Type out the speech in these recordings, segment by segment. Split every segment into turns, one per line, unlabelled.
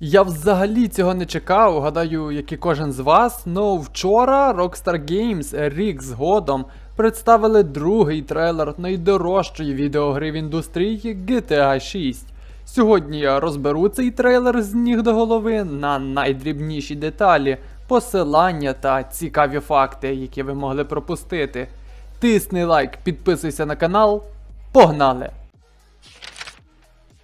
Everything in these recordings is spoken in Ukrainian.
Я взагалі цього не чекав, гадаю, як і кожен з вас. Ну вчора Rockstar Games рік згодом представили другий трейлер найдорожчої відеогри в індустрії GTA 6. Сьогодні я розберу цей трейлер з ніг до голови на найдрібніші деталі, посилання та цікаві факти, які ви могли пропустити. Тисни лайк, підписуйся на канал. Погнали!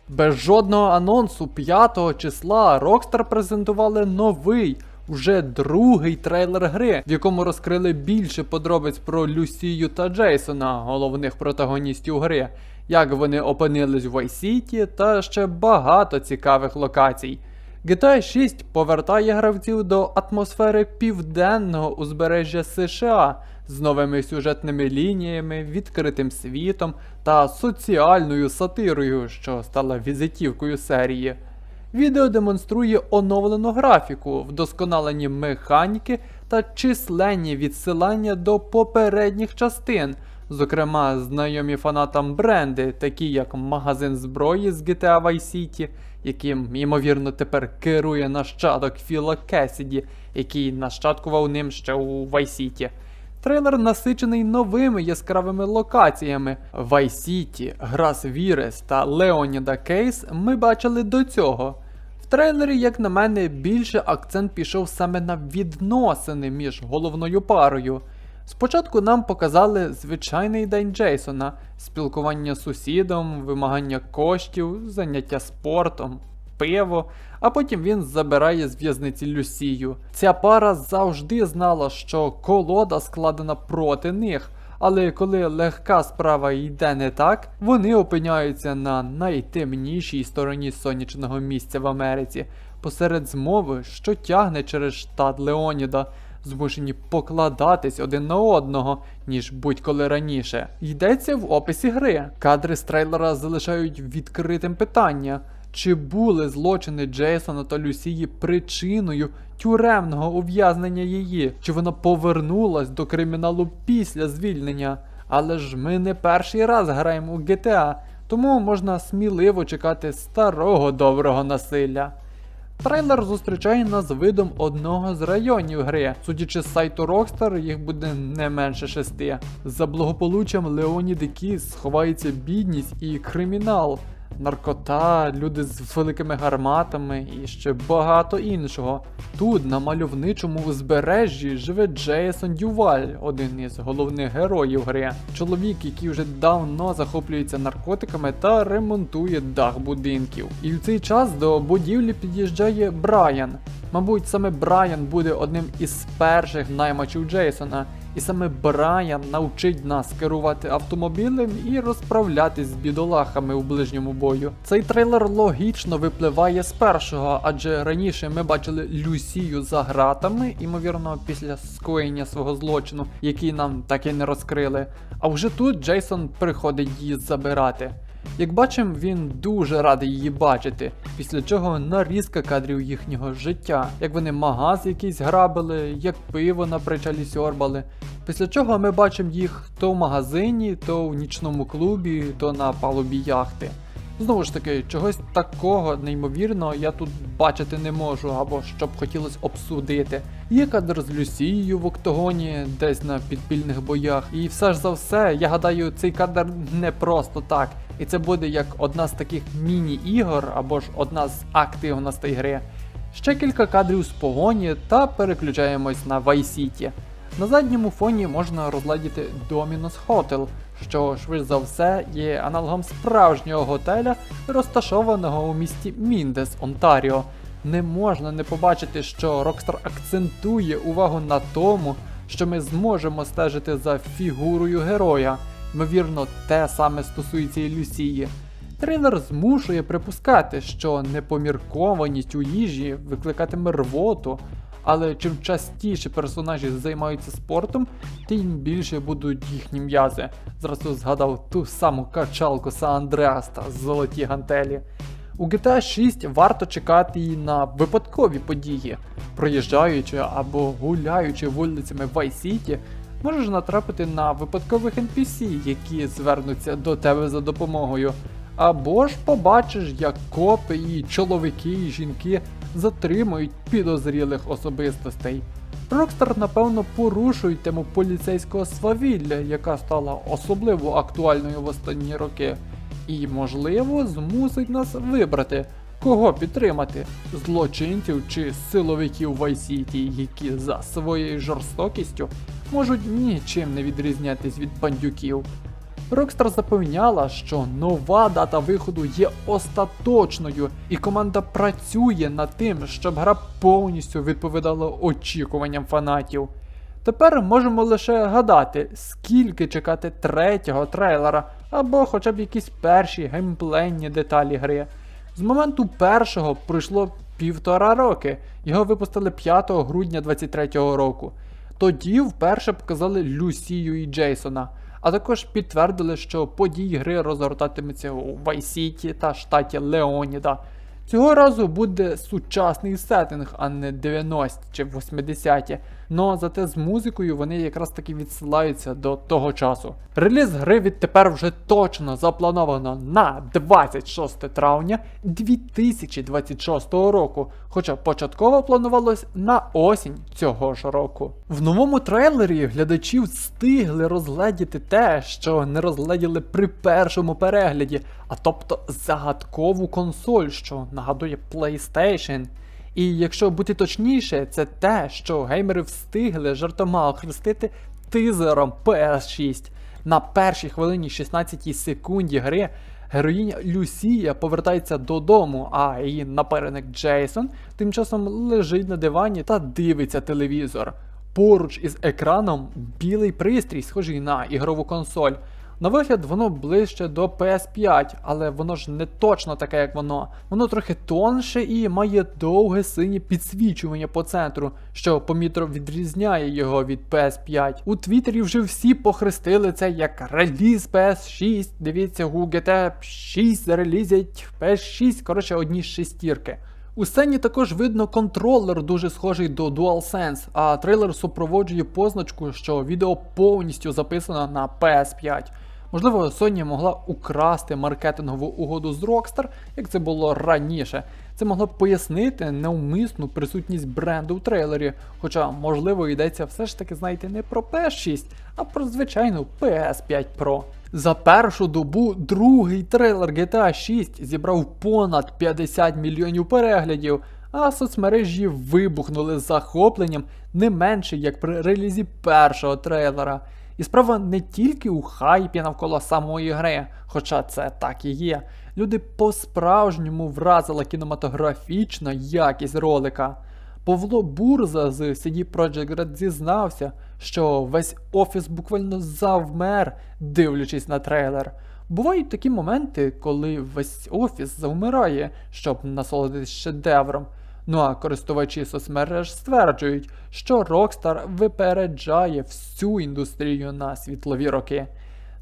Без жодного анонсу 5 числа Rockstar презентували новий, уже другий трейлер гри, в якому розкрили більше подробиць про Люсію та Джейсона, головних протагоністів гри, як вони опинились в City та ще багато цікавих локацій. GTA 6 повертає гравців до атмосфери південного узбережжя США з новими сюжетними лініями, відкритим світом та соціальною сатирою, що стала візитівкою серії. Відео демонструє оновлену графіку, вдосконалені механіки та численні відсилання до попередніх частин, зокрема знайомі фанатам бренди, такі як магазин зброї з GTA Vice City, яким, ймовірно, тепер керує нащадок Філа Кесіді, який нащадкував ним ще у Vice City. Трейлер насичений новими яскравими локаціями. Vice City, Грас Вірес та Леоніда Кейс ми бачили до цього. В трейлері, як на мене, більше акцент пішов саме на відносини між головною парою. Спочатку нам показали звичайний день Джейсона, спілкування з сусідом, вимагання коштів, заняття спортом, пиво, а потім він забирає з в'язниці Люсію. Ця пара завжди знала, що колода складена проти них. Але коли легка справа йде не так, вони опиняються на найтемнішій стороні сонячного місця в Америці, посеред змови, що тягне через штат Леоніда, змушені покладатись один на одного, ніж будь-коли раніше. Йдеться в описі гри. Кадри з трейлера залишають відкритим питання. Чи були злочини Джейсона та Люсії причиною тюремного ув'язнення її? Чи вона повернулась до криміналу після звільнення? Але ж ми не перший раз граємо у GTA, тому можна сміливо чекати старого доброго насилля. Трейлер зустрічає нас видом одного з районів гри. Судячи з сайту Rockstar, їх буде не менше шести. За благополуччям Леоніди Кіс ховається бідність і кримінал, наркота, люди з великими гарматами і ще багато іншого. Тут, на мальовничому узбережжі, живе Джейсон Дюваль, один із головних героїв гри. Чоловік, який вже давно захоплюється наркотиками та ремонтує дах будинків. І в цей час до будівлі під'їжджає Брайан. Мабуть, саме Брайан буде одним із перших наймачів Джейсона. І саме Брайан навчить нас керувати автомобілем і розправлятись з бідолахами у ближньому бою. Цей трейлер логічно випливає з першого, адже раніше ми бачили Люсію за гратами, ймовірно, після скоєння свого злочину, який нам так і не розкрили. А вже тут Джейсон приходить її забирати. Як бачимо, він дуже радий її бачити, після чого нарізка кадрів їхнього життя, як вони магаз якийсь грабили, як пиво на причалі сьорбали. Після чого ми бачимо їх то в магазині, то в нічному клубі, то на палубі яхти. Знову ж таки, чогось такого неймовірного я тут бачити не можу, або що б хотілося обсудити. Є кадр з Люсією в октагоні, десь на підпільних боях. І все ж за все, я гадаю, цей кадр не просто так. І це буде як одна з таких міні-ігор, або ж одна з активностей гри. Ще кілька кадрів з погоні та переключаємось на Vice City. На задньому фоні можна розглядіти Dominus Hotel, що швидше за все є аналогом справжнього готеля, розташованого у місті Міндес, Онтаріо. Не можна не побачити, що Rockstar акцентує увагу на тому, що ми зможемо стежити за фігурою героя. Ймовірно, те саме стосується і Люсії. Трейлер змушує припускати, що непоміркованість у їжі викликатиме рвоту, але чим частіше персонажі займаються спортом, тим більше будуть їхні м'язи. Зразу згадав ту саму качалку Сан Андреас та золоті гантелі. У GTA 6 варто чекати і на випадкові події. Проїжджаючи або гуляючи вулицями Vice City, можеш натрапити на випадкових NPC, які звернуться до тебе за допомогою. Або ж побачиш, як копи і чоловіки і жінки затримують підозрілих особистостей. Rockstar, напевно, порушують тему поліцейського свавілля, яка стала особливо актуальною в останні роки, і, можливо, змусить нас вибрати, кого підтримати злочинців чи силовиків Vice City, які за своєю жорстокістю можуть нічим не відрізнятись від бандюків. Rockstar запевняла, що нова дата виходу є остаточною, і команда працює над тим, щоб гра повністю відповідала очікуванням фанатів. Тепер можемо лише гадати, скільки чекати третього трейлера, або хоча б якісь перші геймплейні деталі гри. З моменту першого пройшло півтора роки. Його випустили 5 грудня 23-го року. Тоді вперше показали Люсію і Джейсона, а також підтвердили, що події гри розгортатимуться у Вайсіті та штаті Леоніда. Цього разу буде сучасний сеттинг, а не 90 чи 80-ті. Но зате з музикою вони якраз таки відсилаються до того часу. Реліз гри відтепер вже точно заплановано на 26 травня 2026 року, хоча початково планувалось на осінь цього ж року. В новому трейлері глядачі встигли розгледіти те, що не розгледіли при першому перегляді, а тобто загадкову консоль, що нагадує PlayStation. І якщо бути точніше, це те, що геймери встигли жартома охрестити тизером PS6. На першій хвилині 16 секунді гри героїня Люсія повертається додому, а її напереник Джейсон тим часом лежить на дивані та дивиться телевізор. Поруч із екраном білий пристрій, схожий на ігрову консоль. На вигляд воно ближче до PS5, але воно ж не точно таке, як воно. Воно трохи тонше і має довге синє підсвічування по центру, що помітно відрізняє його від PS5. У Твіттері вже всі похрестили це як реліз PS6. Дивіться, у GT 6 зарелізять PS6, коротше, одні шестірки. У сцені також видно контролер дуже схожий до DualSense, а трейлер супроводжує позначку, що відео повністю записано на PS5. Можливо, Sony могла украсти маркетингову угоду з Rockstar, як це було раніше. Це могло б пояснити неумисну присутність бренду в трейлері, хоча, можливо, йдеться все ж таки, знаєте, не про PS6, а про звичайну PS5 Pro. За першу добу другий трейлер GTA 6 зібрав понад 50 мільйонів переглядів, а соцмережі вибухнули захопленням не менше як при релізі першого трейлера. І справа не тільки у хайпі навколо самої гри, хоча це так і є. Люди по-справжньому вразила кінематографічна якість ролика. Павло Бурза з CD Projekt Red зізнався, що весь офіс буквально завмер, дивлячись на трейлер. Бувають такі моменти, коли весь офіс завмирає, щоб насолодитись шедевром. Ну а користувачі соцмереж стверджують, що Rockstar випереджає всю індустрію на світлові роки.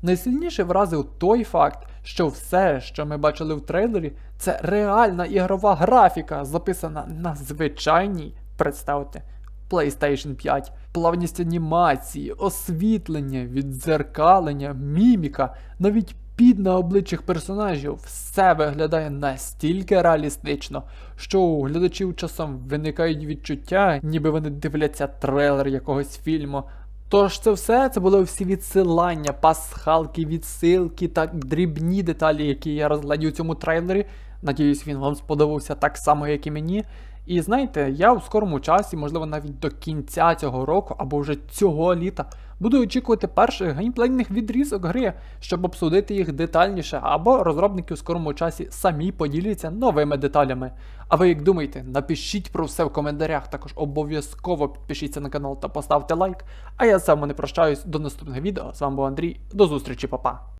Найсильніше вразив той факт, що все, що ми бачили в трейлері, це реальна ігрова графіка, записана на звичайній, представте, PlayStation 5. Плавність анімації, освітлення, віддзеркалення, міміка, навіть під на обличчях персонажів все виглядає настільки реалістично, що у глядачів часом виникають відчуття, ніби вони дивляться трейлер якогось фільму. Тож це все це були всі відсилання, пасхалки, відсилки та дрібні деталі, які я розглядів у цьому трейлері. Надіюсь, він вам сподобався так само, як і мені. І знаєте, я в скорому часі, можливо, навіть до кінця цього року або вже цього літа, буду очікувати перших геймплейних відрізок гри, щоб обсудити їх детальніше, або розробники в скорому часі самі поділяться новими деталями. А ви як думаєте, напишіть про все в коментарях, також обов'язково підпишіться на канал та поставте лайк. А я вами не прощаюсь до наступного відео. З вами був Андрій. До зустрічі, папа.